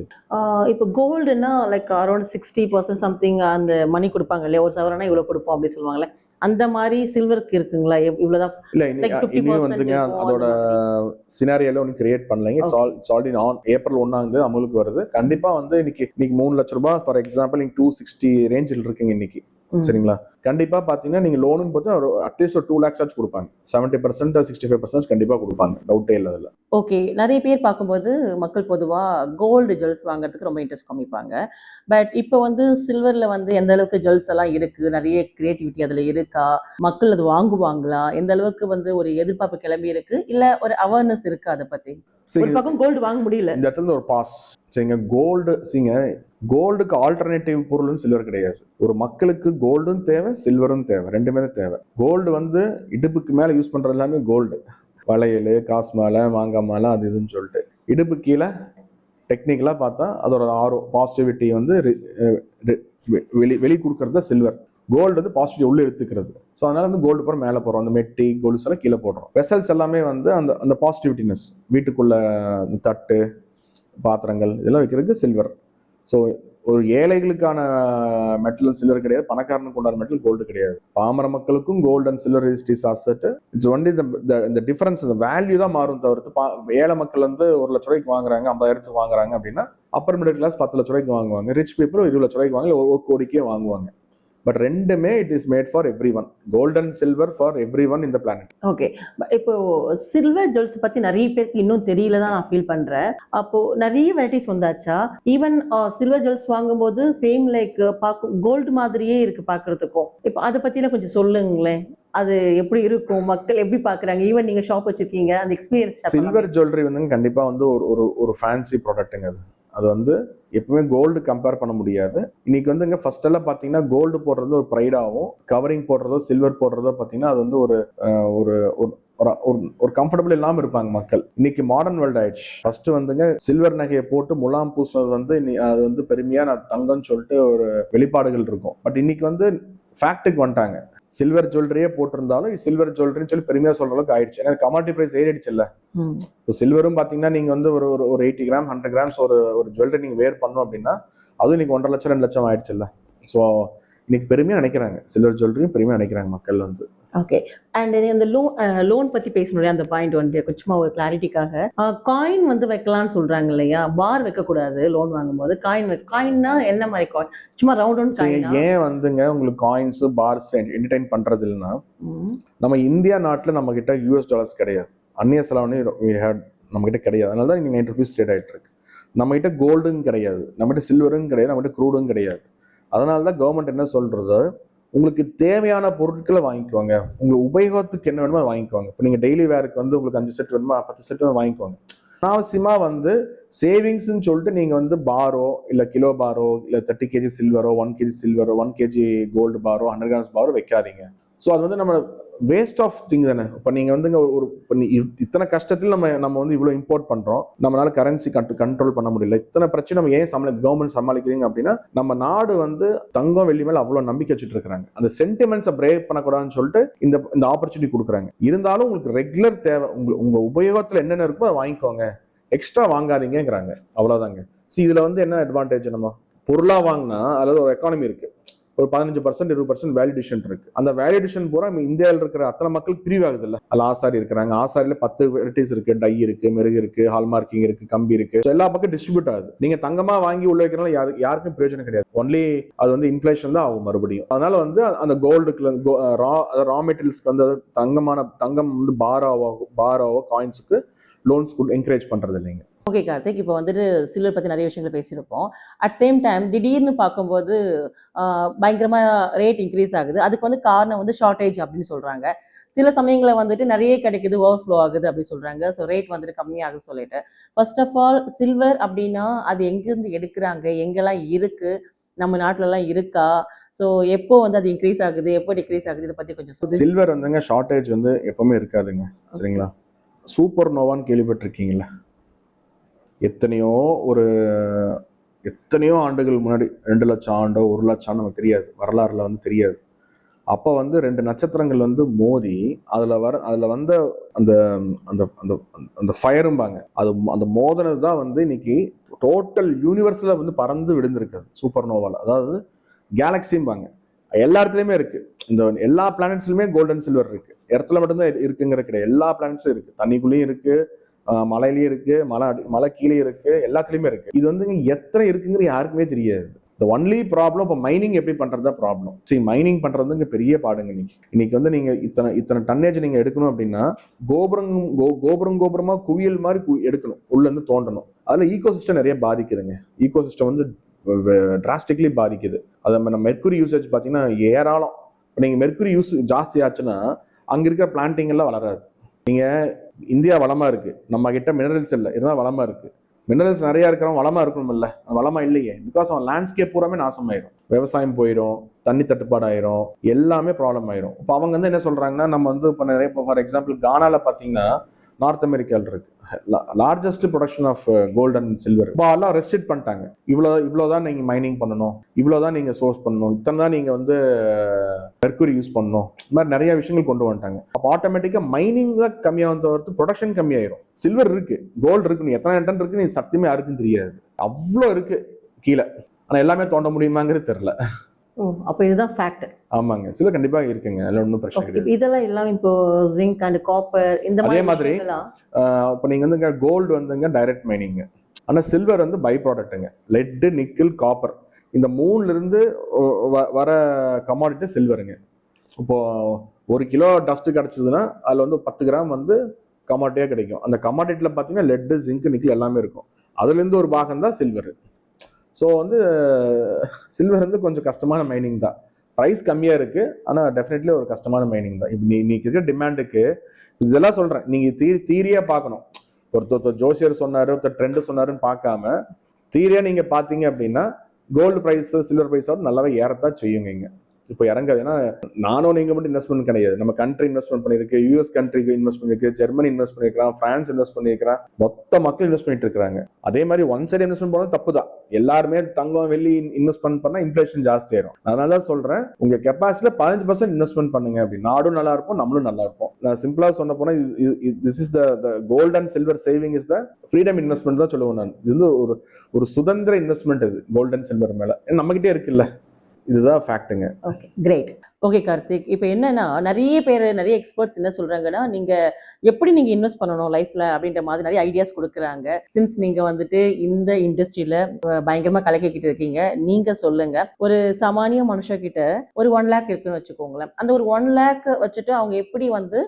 இப்போ கோல்டுனா like around sixty percent something அந்த மணி கொடுப்பாங்க இல்லையா? ஒரு சவரனா இவ்வளோ கொடுப்போம் அப்படின்னு சொல்லுவாங்களே அந்த மாதிரி சில்வருக்கு இருக்குங்களா? இவ்வளவுதான். இல்ல Like இனி 50% இனியும் வந்துங்க அதோட சினாரியோல ஒன்றும் create பண்ணலைங்க. It's all it's already on April ஒன்னாங்க அமலுக்கு வருது. கண்டிப்பா வந்து இன்னைக்கு இன்னைக்கு மூணு லட்ச ரூபாய் ஃபார் எக்ஸாம்பிள் நீங்க டூ சிக்ஸ்டி ரேஞ்சில் இருக்குங்க இன்னைக்கு. சரிங்களா? கண்டிப்பா பாத்தீங்கன்னா நீங்க லோனுன்னு பார்த்தா அட்லீஸ்ட் ஒரு டூ லேக்ஸ் ஆச்சு கொடுப்பாங்க. Seventy percent sixty five percent கண்டிப்பா கொடுப்பாங்க. டவுட்டே இல்லை அதுல. ஓகே நிறைய பேர் பார்க்கும்போது மக்கள் பொதுவா கோல்டு ஜுவல்ஸ் வாங்குறதுக்கு ரொம்ப இன்ட்ரெஸ்ட் காமிப்பாங்க. பட் இப்போ வந்து சில்வர்ல வந்து எந்த அளவுக்கு ஜுவல்ஸ் எல்லாம் இருக்கு? நிறைய கிரியேட்டிவிட்டி அதுல இருக்கா? மக்கள் அது வாங்குவாங்களா? எந்த அளவுக்கு வந்து ஒரு எதிர்பார்ப்பு கிளம்பி இருக்கு இல்ல ஒரு அவேர்னஸ் இருக்கா அதை பத்தி? ஒரு பக்கம் கோல்டு வாங்க முடியல. இந்த இடத்துல ஒரு பாஸ் சரிங்க கோல்டு சரிங்க கோல்டுக்கு ஆல்டர்னேட்டிவ் பொருளும் சில்வர் கிடையாது. ஒரு மக்களுக்கு கோல்டும் தேவை சில்வரும் தேவை. ரெண்டுமே தேவை. கோல்டு வந்து இடுப்புக்கு மேல யூஸ் பண்றது எல்லாமே கோல்டு வளையல் காசு மாலை மாங்காய் மாலை அது இதுன்னு சொல்லிட்டு. இடுப்பு கீழே டெக்னிக்கலா பார்த்தா அதோட ஆரோ பாசிட்டிவிட்டி வந்து வெளி வெளி கொடுக்கறது சில்வர் கோல்டு வந்து பாசிட்டிவ் உள்ள எடுத்துக்கிறது. ஸோ அதனால வந்து கோல்டு போகிற மேலே போகிறோம் அந்த மெட்டி கோல்ஸ் எல்லாம் கீழே போடுறோம். வெசல்ஸ் எல்லாமே வந்து அந்த அந்த பாசிட்டிவிட்டினஸ் வீட்டுக்குள்ள தட்டு பாத்திரங்கள் இதெல்லாம் வைக்கிறதுக்கு சில்வர் ஸோ ஒரு ஏழைகளுக்கான மெட்டல் சில்வர் கிடையாது. பணக்காரனுக்கு உண்டான மெட்டல் கோல்டு கிடையாது. பாமர மக்களுக்கும் gold and silver is asset it's only இந்த டிஃபரன்ஸ் இந்த வேல்யூ தான் மாறும் தவிர்த்து பா- ஏழை மக்கள் வந்து ஒரு லட்ச ரூபாய்க்கு வாங்குறாங்க ஐம்பதாயிரத்துக்கு வாங்குறாங்க அப்படின்னா அப்பர் மிடில் கிளாஸ் பத்து லட்ச ரூபாய்க்கு வாங்குவாங்க. ரிச் பீப்புள் இருபது லட்ச ரூபாய்க்கு வாங்க ஒரு கோடிக்கே வாங்குவாங்க. பட் ரெண்டுமே it is made for every one gold and silver for every one இந்த பிளானட் ஓகே இப்போ சில்வர் ஜுவல்ஸ் பத்தி நிறைய பேருக்கு இன்னும் தெரியல தான் நான் ஃபீல் பண்றேன். அப்போ நிறைய வெரைட்டிஸ் வந்தாச்சா? ஈவன் சில்வர் ஜுவல்ஸ் வாங்கும்போது சேம் லைக் பார்க்க கோல்டு மாதிரியே இருக்கு பார்க்கிறதுக்கும் இப்போ அதை பத்தின கொஞ்சம் சொல்லுங்களேன். அது எப்படி இருக்கும்? மக்கள் எப்படி பாக்குறாங்க? ஈவன் நீங்க ஷாப் வச்சிருக்கீங்க அந்த எக்ஸ்பீரியன்ஸ் சில்வர் ஜுவல்லரி வந்து கண்டிப்பா வந்து ஒரு ஒரு ஒரு ஃபேன்சி ப்ராடக்ட்டுங்க அது. அது வந்து எப்பவுமே கோல்டு கம்பேர் பண்ண முடியாது. இன்னைக்கு வந்துங்க ஃபர்ஸ்ட் எல்லாம் பார்த்தீங்கன்னா கோல்டு போடுறது ஒரு ப்ரைடாகவும் கவரிங் போடுறதோ சில்வர் போடுறதோ பார்த்தீங்கன்னா அது வந்து ஒரு ஒரு ஒரு- ஒரு கம்ஃபர்டபுள் இல்லாம இருப்பாங்க மக்கள். இன்னைக்கு மாடர்ன் வேர்ல்ட் ஆயிடுச்சு. ஃபர்ஸ்ட் வந்துங்க சில்வர் நகையை போட்டு முலாம் பூசினது வந்து இன்னி- அது வந்து பெருமையா நான் தங்கம்னு சொல்லிட்டு ஒரு வெளிப்பாடுகள் இருக்கும். பட் இன்னைக்கு வந்து ஃபேக்ட்டுக்கு வந்துட்டாங்க. சில்வர் ஜுவல்லரியே போட்டிருந்தாலும் சில்வர் ஜுவல்லரின்னு சொல்லி பெருமையா சொல்ற அளவுக்கு ஆயிடுச்சு. ஏன்னா கமாட்டி பிரைஸ் ஏறிடுச்சு இல்ல இப்போ சில்வரும் பாத்தீங்கன்னா நீங்க வந்து ஒரு ஒரு ஒரு எயிட்டி கிராம் ஹண்ட்ரட் கிராம்ஸ் ஒரு ஒரு ஜுவல்லரி நீங்க வேர் பண்ணோம் அப்படின்னா அதுவும் இன்னைக்கு ஒன்றரை லட்சம் ரெண்டு லட்சம் ஆயிடுச்சுல்ல. ஸோ இன்னைக்கு பெருமையா நினைக்கிறாங்க. சில்வர் ஜுவல்லரியும் பெருமையா நினைக்கிறாங்க மக்கள் வந்து. ஓகே அண்ட் அந்த லோன் லோன் பத்தி பேசணும் அந்த பாயிண்ட் வந்து கொஞ்சமா ஒரு கிளாரிட்டிக்காக காயின் வந்து வைக்கலாம்னு சொல்றாங்க இல்லையா? பார் வைக்க கூடாது லோன் வாங்கும்போது காயின் காயின்னா என்ன மாதிரி காயின் சும்மா ரவுண்ட் ஒன் சரி, காயினா ஏன் வந்துங்க உங்களுக்கு காயின்ஸ் பார்ஸ் என்டர்டைன் பண்றது இல்லைன்னா நம்ம இந்தியா நாட்டுல நம்ம கிட்ட யூஎஸ் டாலர்ஸ் கிடையாது. அந்நிய செலவனே நம்ம கிட்ட கிடையாது. அதனால தான் நீங்க நைன் ருபீஸ் ட்ரேட் ஆயிட்டு இருக்கு. நம்ம கிட்ட கோல்டும் கிடையாது. நம்ம கிட்ட சில்வரும் கிடையாது. நம்ம கிட்ட க்ரூடும் கிடையாது. அதனால தான் கவர்மெண்ட் என்ன சொல்றது? உங்களுக்கு தேவையான பொருட்களை வாங்கிக்கோங்க. உங்களுக்கு உபயோகத்துக்கு என்ன வேணுமோ வாங்கிக்கோங்க. இப்போ நீங்கள் டெய்லி வேருக்கு வந்து உங்களுக்கு அஞ்சு செட் வேணுமா? பத்து செட் வாங்கிக்கோங்க. அனாவசியமாக வந்து சேவிங்ஸ்ன்னு சொல்லிட்டு நீங்கள் வந்து பாரோ இல்லை கிலோ பாரோ இல்லை தேர்ட்டி கேஜி சில்வரோ ஒன் கேஜி சில்வரோ ஒன் கேஜி கோல்டு பாரோ ஹண்ட்ரட் கிராம்ஸ் பாரோ வைக்காதீங்க. ஸோ அது வந்து நம்ம வேஸ்ட் ஆஃப் திங் தானே. இப்போ நீங்கள் வந்துங்க ஒரு- இ- இத்தனை கஷ்டத்தில் நம்ம நம்ம வந்து இவ்வளோ இம்போர்ட் பண்ணுறோம் நம்மளால கரன்சி கண்ட்ரோல் பண்ண முடியல. இத்தனை பிரச்சனை நம்ம ஏன் சமாளி கவர்மெண்ட் சமாளிக்கிறீங்க அப்படின்னா நம்ம நாடு வந்து தங்கம் வெள்ளி மேலே அவ்வளோ நம்பிக்கை வச்சுட்டு இருக்கிறாங்க. அந்த சென்டிமெண்ட்ஸை பிரேக் பண்ணக்கூடாதுன்னு சொல்லிட்டு இந்த இந்த ஆப்பர்ச்சுனிட்டி கொடுக்குறாங்க. இருந்தாலும் உங்களுக்கு ரெகுலர் தேவை உங்கள் உங்கள் உபயோகத்தில் என்னென்ன இருக்கோ அதை வாங்கிக்கோங்க. எக்ஸ்ட்ரா வாங்காதீங்கங்கிறாங்க. அவ்வளோதாங்க சி இதில் வந்து என்ன அட்வான்டேஜ் நம்ம? பொருளாக வாங்கினா அதாவது ஒரு எக்கானமி இருக்குது ஒரு பதினஞ்சு பர்சன்ட் இருபது பர்சன்ட் வேலிடேஷன் இருக்கு. அந்த வேலிடேஷன் பூரா இந்தியாவில் இருக்கிற அத்தனை மக்கள் பிரிவாகுது இல்ல? அதுல ஆசாரி இருக்கிறாங்க. ஆசாரியில பத்து வெரைட்டிஸ் இருக்கு. டை இருக்கு மெருகு இருக்கு ஹால்மார்க்கிங் இருக்கு கம்பி இருக்கு. எல்லா பக்கம் டிஸ்ட்ரிபியூட் ஆகுது. நீங்க தங்கமா வாங்கி உள்ள வைக்கிறனால யாரு யாருக்கும் பிரயோஜனம் கிடையாது. ஒன்லி அது வந்து இன்ஃபிளேஷன் தான் ஆகும் மறுபடியும். அதனால வந்து அந்த கோல்டுக்கு ரா ரா மெட்டீரியல்ஸ்க்கு வந்து தங்கமான தங்கம் வந்து பாராவோ பாராவோ காயின்ஸுக்கு லோன்ஸ் என்கரேஜ் பண்றது இல்லைங்க. ஓகே கார்த்திக் இப்போ வந்துட்டு சில்வர் பற்றி நிறைய விஷயங்கள் பேசியிருப்போம். அட் சேம் டைம் திடீர்னு பார்க்கும்போது ஆஹ், பயங்கரமா ரேட் இன்க்ரீஸ் ஆகுது. அதுக்கு வந்து காரணம் வந்து ஷார்ட்டேஜ் அப்படின்னு சொல்றாங்க. சில சமயங்களில் வந்துட்டு நிறைய கிடைக்குது ஓவர் ஃப்ளோ ஆகுது அப்படின்னு சொல்றாங்க. ஸோ ரேட் வந்துட்டு கம்மியாகுது சொல்லிட்டு. ஃபர்ஸ்ட் ஆஃப் ஆல் சில்வர் அப்படின்னா அது எங்கேருந்து எடுக்கிறாங்க? எங்கெல்லாம் இருக்கு? நம்ம நாட்டுலலாம் இருக்கா? ஸோ எப்போ வந்து அது இன்க்ரீஸ் ஆகுது? எப்போ டிக்ரீஸ் ஆகுது? இதை பற்றி கொஞ்சம் சில்வர் வந்துங்க ஷார்ட்டேஜ் வந்து எப்பவுமே இருக்காதுங்க. சரிங்களா? சூப்பர் நோவான்னு கேள்விப்பட்டிருக்கீங்களா எத்தனையோ ஒரு எத்தனையோ ஆண்டுகள் முன்னாடி ரெண்டு லட்சம் ஆண்டோ ஒரு லட்சம் ஆண்டோ நமக்கு தெரியாது. வரலாறுல வந்து தெரியாது. அப்போ வந்து ரெண்டு நட்சத்திரங்கள் வந்து மோதி அதில் வர அதில் வந்த அந்த அந்த அந்த அந்த ஃபயரும்பாங்க. அது அந்த மோதனது தான் வந்து இன்னைக்கு டோட்டல் யூனிவர்ஸில் வந்து பறந்து விழுந்திருக்குது. சூப்பர் நோவால் அதாவது கேலக்சிம்பாங்க எல்லா இடத்துலையுமே இருக்குது இந்த எல்லா பிளானட்ஸ்லையுமே கோல்டன் சில்வர் இருக்குது இடத்துல மட்டும்தான் இருக்குங்கிற கிடையாது. எல்லா பிளானட்ஸும் இருக்குது தண்ணிக்குள்ளேயும் இருக்குது மலையிலயும் இருக்கு மலை மலை கீழே இருக்கு எல்லாத்துலயுமே இருக்கு. இது வந்து எத்தனை இருக்குங்கிற யாருக்குமே தெரியாது. இந்த ஒன்லி ப்ராப்ளம் இப்போ மைனிங் எப்படி பண்ணுறதா ப்ராப்ளம் சரி மைனிங் பண்ணுறது இங்கே பெரிய பாடுங்க இன்னைக்கு. இன்னைக்கு வந்து நீங்கள் இத்தனை இத்தனை டன்னேஜ் நீங்கள் எடுக்கணும் அப்படின்னா கோபுரம் கோ கோபுரம் கோபுரமாக குவியல் மாதிரி கு- எடுக்கணும். உள்ளேருந்து தோண்டணும். அதில் ஈகோ சிஸ்டம் நிறைய பாதிக்குதுங்க. ஈகோ சிஸ்டம் வந்து டிராஸ்டிக்லி பாதிக்குது. அதை நம்ம மெர்க்குரி யூசேஜ் பார்த்தீங்கன்னா ஏராளம். இப்போ நீங்கள் மெர்க்குரி யூஸ் ஜாஸ்தி ஆச்சுன்னா அங்கே இருக்கிற பிளான்டிங் எல்லாம் வளராது. நீங்கள் இந்தியா வளமாக இருக்குது நம்ம கிட்ட மினரல்ஸ் இல்லை. இருந்தால் வளமாக இருக்குது மினரல்ஸ் நிறையா இருக்கிறவன் வளமாக இருக்கணும் இல்லை வளமாக இல்லையே. பிகாஸ் அவன் லேண்ட்ஸ்கேப் பூராமே நாசமாயிரும். விவசாயம் போயிடும் தண்ணி தட்டுப்பாடு ஆயிரும் எல்லாமே ப்ராப்ளம் ஆயிரும். இப்போ அவங்க வந்து என்ன சொல்கிறாங்கன்னா நம்ம வந்து இப்போ நிறைய ஃபார் எக்ஸாம்பிள் கானால பார்த்தீங்கன்னா நார்த் அமெரிக்காவில் இருக்கு. Largest production of gold and silver இப்போ எல்லாம் ரெஸ்ட்ரிக்ட் பண்ணிட்டாங்க. இவ்வளோ இவ்வளோதான் நீங்கள் மைனிங் பண்ணணும். இவ்வளோதான் நீங்கள் சோர்ஸ் பண்ணணும். இத்தனை தான் நீங்கள் வந்து uh, மெர்க்குரி யூஸ் பண்ணணும். இந்த மாதிரி நிறைய விஷயங்கள் கொண்டு வந்துட்டாங்க. அப்போ ஆட்டோமேட்டிக்காக மைனிங் தான் கம்மியாக தவிர்த்து ப்ரொடக்ஷன் கம்மியாயிரும். சில்வர் இருக்கு. கோல்டு இருக்கு. நீ எத்தனை டன் இருக்கு நீ சத்தியமே யாருக்கும் தெரியாது. அவ்வளோ இருக்கு கீழே. ஆனால் எல்லாமே தோண்ட முடியுமாங்கிறது தெரில அப்போ இதுதான் ஃபேக்ட் ஆமாங்க. சில்வர் கண்டிப்பா இருக்குங்க. அதில் ஒன்றும் பிரச்சனை கிடையாது. இதெல்லாம் எல்லாம் இப்போ ஜிங்க் அண்ட் காப்பர் இந்த மாதிரி மாதிரி இப்போ நீங்க வந்துங்க கோல்டு வந்துங்க டைரக்ட் மைனிங் ஆனா சில்வர் வந்து பை ப்ராடக்ட்டுங்க லெட்டு நிக்கிள் காப்பர் இந்த மூணுல இருந்து வர கமாடிட்டி சில்வருங்க இப்போ ஒரு கிலோ டஸ்ட் கிடைச்சதுன்னா அதுல வந்து பத்து கிராம் வந்து கமாடிட்டியா கிடைக்கும். அந்த கமாடிட்டியில் பார்த்தீங்கன்னா லெட்டு ஜிங்க் நிக்கிள் எல்லாமே இருக்கும். அதுல இருந்து ஒரு பாகம் தான் சில்வர் ஸோ வந்து சில்வர் வந்து கொஞ்சம் கஷ்டமான மைனிங் தான். ப்ரைஸ் கம்மியாக இருக்குது ஆனால் டெஃபினெட்லி ஒரு கஷ்டமான மைனிங் தான். இப்போ நீ இன்னைக்கு இருக்கிற டிமாண்டுக்கு இதெல்லாம் சொல்கிறேன் நீங்கள் தீ தீரியாக பார்க்கணும். ஒருத்தர் ஒருத்தர் ஜோசியர் சொன்னார் ஒருத்தர் ட்ரெண்டு சொன்னாருன்னு பார்க்காம தீரியாக நீங்கள் பார்த்தீங்க அப்படின்னா கோல்டு ப்ரைஸ் சில்வர் ப்ரைஸோட நல்லாவே ஏறத்தான் செய்யுங்க இங்கே. இப்போ இறங்காது ஏன்னா நானும் நீங்க மட்டும் இன்வெஸ்ட்மெண்ட் கிடையாது. நம்ம கண்ட்ரி இன்வெஸ்ட்மெண்ட் பண்ணியிருக்கு யூஎஸ் கண்ட்ரிக்கு இன்வெஸ்ட் பண்ணியிருக்கு ஜெர்மனி இன்வெஸ்ட் பண்ணிருக்கான் பிரான்ஸ் இன்வெஸ்ட் பண்ணிருக்கான் மொத்த மக்கள் இன்வெஸ்ட் பண்ணிட்டு இருக்காங்க அதே மாதிரி ஒன் சைடு இன்வெஸ்ட்மெண்ட் போனது தப்பு தான் எல்லாருமே தங்கம் வெள்ளி இன்வெஸ்ட்மெண்ட் பண்ணா இன்ஃபிளேஷன் ஜாஸ்தி ஆயிரும். அதனால தான் சொல்றேன் உங்க கெப்பாசிட்டில பதினஞ்சு பர்சன்ட் இன்வெஸ்ட்மெண்ட் பண்ணுங்க அப்படி நாடும் நல்லா இருக்கும் நம்மளும் நல்லா இருப்போம். நான் சிம்பிளா சொன்ன போனா this is the gold and silver saving is the freedom investment தான் சொல்லுவேன் நான். இது வந்து ஒரு ஒரு சுதந்திர இன்வெஸ்ட்மெண்ட் இது கோல்டன் சில்வர் மேல. ஏன்னா நம்மகிட்டே இருக்குல்ல. இதுதான் ஃபேக்ட்டுங்க ஓகே கிரேட் ஓகே கார்த்திக் இப்போ என்னன்னா நிறைய பேர் நிறைய எக்ஸ்பர்ட்ஸ் என்ன சொல்றாங்கன்னா நீங்க எப்படி நீங்க இன்வெஸ்ட் பண்ணணும் லைஃப்ல அப்படின்ற மாதிரி நிறைய ஐடியாஸ் கொடுக்குறாங்க. சின்ஸ் நீங்க வந்துட்டு இந்த இண்டஸ்ட்ரியில பயங்கரமா கலக்கிக்கிட்டு இருக்கீங்க நீங்க சொல்லுங்க. ஒரு சாமானிய மனுஷகிட்ட ஒரு ஒன் லேக் இருக்குன்னு வச்சுக்கோங்களேன். அந்த ஒரு ஒன் லேக் வச்சுட்டு அவங்க எப்படி வந்து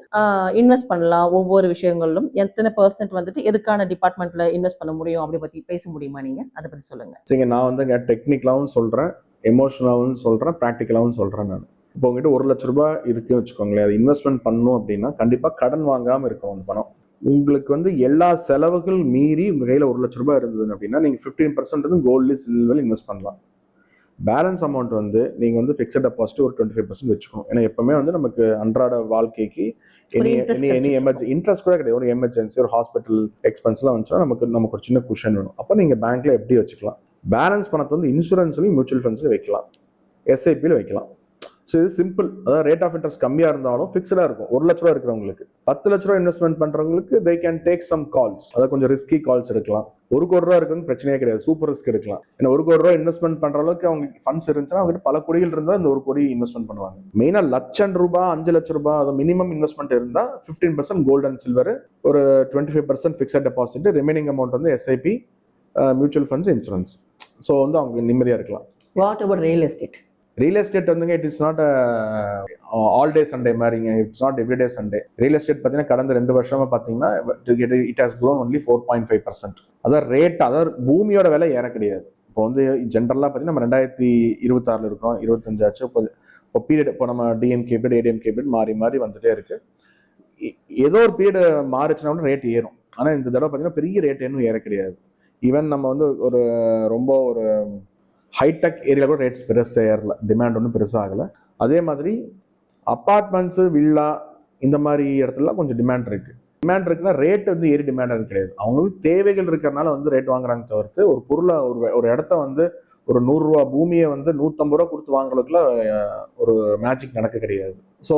இன்வெஸ்ட் பண்ணலாம்? ஒவ்வொரு விஷயங்களிலும் எத்தனை பர்சன்ட் வந்துட்டு எதுக்கான டிபார்ட்மெண்ட்ல இன்வெஸ்ட் பண்ண முடியும்? அப்படி பத்தி பேச முடியுமா நீங்க? அதை பத்தி சொல்லுங்க. சரிங்க நான் வந்துங்க டெக்னிக்கலாகவும் சொல்றேன். எமோஷனலாகவும் சொல்றேன் ப்ராக்டிக்கலாகவும் சொல்றேன் நான். இப்போ உங்ககிட்ட ஒரு லட்ச ரூபாய் இருக்குன்னு வச்சுக்கோங்களேன் அது இன்வெஸ்ட்மெண்ட் பண்ணணும் அப்படின்னா கண்டிப்பா கடன் வாங்காம இருக்கணும் அந்த பணம். உங்களுக்கு வந்து எல்லா செலவுகள் மீறி உங்க கையில ஒரு லட்ச ரூபாய் இருந்தது அப்படின்னா நீங்க ஃபிஃப்டீன் பர்சன்ட் வந்து கோல்டு சில்வர் இன்வெஸ்ட் பண்ணலாம். பேலன்ஸ் அமௌண்ட் வந்து நீங்க வந்து ஃபிக்ஸட் டெபாசிட் ஒரு டுவெண்ட்டி ஃபைவ் பர்சன்ட் வச்சுக்கணும். ஏன்னா எப்பவுமே வந்து நமக்கு அன்றாட வாழ்க்கைக்கு any any any emergency interest கூட கிடையாது. ஒரு எமர்ஜென்சி ஒரு ஹாஸ்பிட்டல் எக்ஸ்பென்ஸ்லாம் வந்துச்சுன்னா நமக்கு நமக்கு ஒரு சின்ன குஷன் வேணும். அப்போ நீங்க பேங்க்ல எப்படி வச்சுக்கலாம். பேலன்ஸ் பணத்தை வந்து இன்சூரன்ஸ்லையும் மியூச்சுவல் ஃபண்ட்ஸ்லையும் வைக்கலாம். எஸ்ஐபியில் வைக்கலாம். ஸோ இது சிம்பிள் அதாவது ரேட் ஆஃப் இன்ட்ரெஸ்ட் கம்மியாக இருந்தாலும் ஃபிக்ஸ்டாக இருக்கும். ஒரு லட்ச ரூபா இருக்கிறவங்களுக்கு. பத்து லட்ச ரூபா இன்வெஸ்ட்மெண்ட் பண்ணுறவங்களுக்கு they can take some calls அதாவது கொஞ்சம் ரிஸ்கி கால்ஸ் எடுக்கலாம். ஒரு கோடி ரூபா இருக்குன்னு பிரச்சனையே கிடையாது. சூப்பர் ரிஸ்க் எடுக்கலாம். ஏன்னா ஒரு கோடி ரூபா இன்வெஸ்ட்மெண்ட் பண்ணுற அளவுக்கு அவங்களுக்கு ஃபண்ட்ஸ் இருந்துச்சுன்னா அவங்க பல கோடிகள் இருந்தால் இந்த ஒரு கோடி இன்வெஸ்ட்மெண்ட் பண்ணுவாங்க. மெயினாக லட்சம் ரூபா அஞ்சு லட்சம் ரூபாய் அது மினிமம் இன்வெஸ்ட்மெண்ட் இருந்தால் fifteen percent gold and silver ஒரு twenty five percent fixed deposit remaining amount வந்து SIP mutual funds insurance so வந்து அவங்க நிம்மதியா இருக்கலாம். What about real estate real estate வந்துங்க it is not all day Sunday மாதிரிங்க it's not every day Sunday real estate பார்த்தீங்கன்னா கடந்த ரெண்டு வருஷமா பார்த்தீங்கன்னா it has grown only four point five percent அதாவது ரேட் அதாவது பூமியோட விலை ஏற கிடையாது. இப்போ வந்து ஜென்ரலாக பார்த்தீங்கன்னா நம்ம ரெண்டாயிரத்தி இருபத்தாறுல இருக்கிறோம் இருபத்தஞ்சாச்சு இப்போ இப்போ பீரியட் இப்போ நம்ம டிஎம்கே பீரியட் ஏடிஎம்கே பீரியட் மாறி மாறி வந்துட்டே இருக்கு. ஏதோ ஒரு பீரியட் மாறுச்சுன்னா கூட ரேட் ஏறும். ஆனால் இந்த தடவை பார்த்தீங்கன்னா பெரிய ரேட் இன்னும் ஏற கிடையாது. ஈவன் நம்ம வந்து ஒரு ரொம்ப ஒரு ஹைடெக் ஏரியாவில் கூட ரேட்ஸ் பெருசாக ஏறல. டிமாண்ட் ஒன்றும் பெருசாக ஆகலை அதே மாதிரி அப்பார்ட்மெண்ட்ஸு வில்லா இந்த மாதிரி இடத்துலலாம் கொஞ்சம் டிமாண்ட் இருக்குது டிமாண்ட் இருக்குன்னா ரேட் வந்து ஏறி டிமாண்ட் கிடையாது. அவங்களுக்கு தேவைகள் இருக்கிறனால வந்து ரேட் வாங்குறாங்க தவிர்த்து ஒரு பொருளை ஒரு ஒரு இடத்த வந்து ஒரு நூறுரூவா பூமியை வந்து நூற்றம்பது ரூபா கொடுத்து வாங்குறதுக்குள்ள ஒரு மேஜிக் நடக்க கிடையாது. ஸோ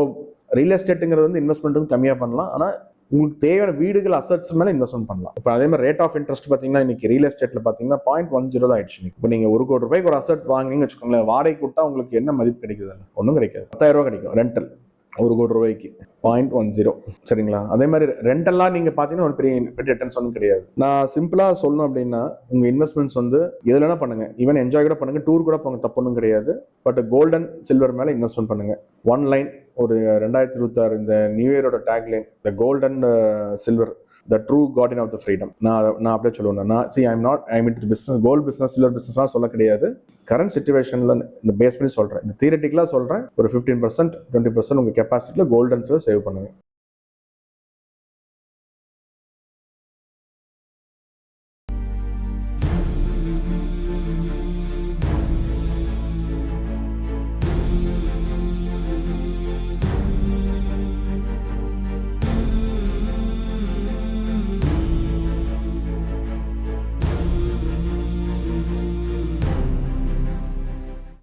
ரியல் எஸ்டேட்டுங்கிறது வந்து இன்வெஸ்ட்மெண்ட் வந்து கம்மியாக பண்ணலாம். ஆனால் உங்களுக்கு தேவையான வீடுகள் அசட்ஸ் மேலே இன்வெஸ்ட்மெண்ட் பண்ணலாம். இப்போ அதே மாதிரி ரேட் ஆஃப் இன்ட்ரெஸ்ட் பார்த்தீங்கன்னா இன்னைக்கு ரியல் எஸ்டேட்ல பார்த்தீங்கன்னா பாயிண்ட் ஒன் ஜீரோ தான் ஆயிடுச்சு இப்போ நீங்க ஒரு கோடி ரூபாய்க்கு ஒரு அசட் வாங்குனீங்கன்னு வச்சுக்கோங்களேன் வாடகை கொடுத்தா உங்களுக்கு என்ன மதிப்பு கிடைக்குது ஒன்றும் கிடைக்காது. பத்தாயிரம் ரூபா கிடைக்கும் ரெண்டல் ஒரு கோடி ரூபாய்க்கு. பாயிண்ட் ஒன் ஜீரோ சரிங்களா? அதே மாதிரி ரெண்டெல்லாம் நீங்க பாத்தீங்கன்னா ஒரு பெரிய ரிட்டர்ன்ஸ் ஒன்றும் கிடையாது. நான் சிம்பிளா சொல்லணும் அப்படின்னா உங்க இன்வெஸ்ட்மெண்ட்ஸ் வந்து எதுலன்னா பண்ணுங்க. ஈவன் என்ஜாய் கூட பண்ணுங்க டூர் கூட போங்க தப்புன்னு கிடையாது. பட் கோல்டன் சில்வர் மேல இன்வெஸ்ட்மெண்ட் பண்ணுங்க. ஒன் லைன் ஒரு ரெண்டாயிரத்தி இருபத்தாறு இந்த new இயரோட take line the golden silver the true garden of the freedom நான் நான் அப்படியே சொல்லுவேன். நான் see I'm not I mean business gold business silver பிஸ்னஸ்லாம் சொல்ல கிடையாது. கரண்ட் சுச்சுவேஷனில் இந்த பேஸ் பண்ணி சொல்கிறேன் இந்த தியரட்டிக்கலாக சொல்கிறேன் ஒரு ஃபிஃப்டீன் பர்சன்ட் டுவெண்ட்டி பர்சன்ட் உங்கள் கெப்பாசிட்டியில் கோல்டன்ஸில் சேவ் பண்ணுவேன்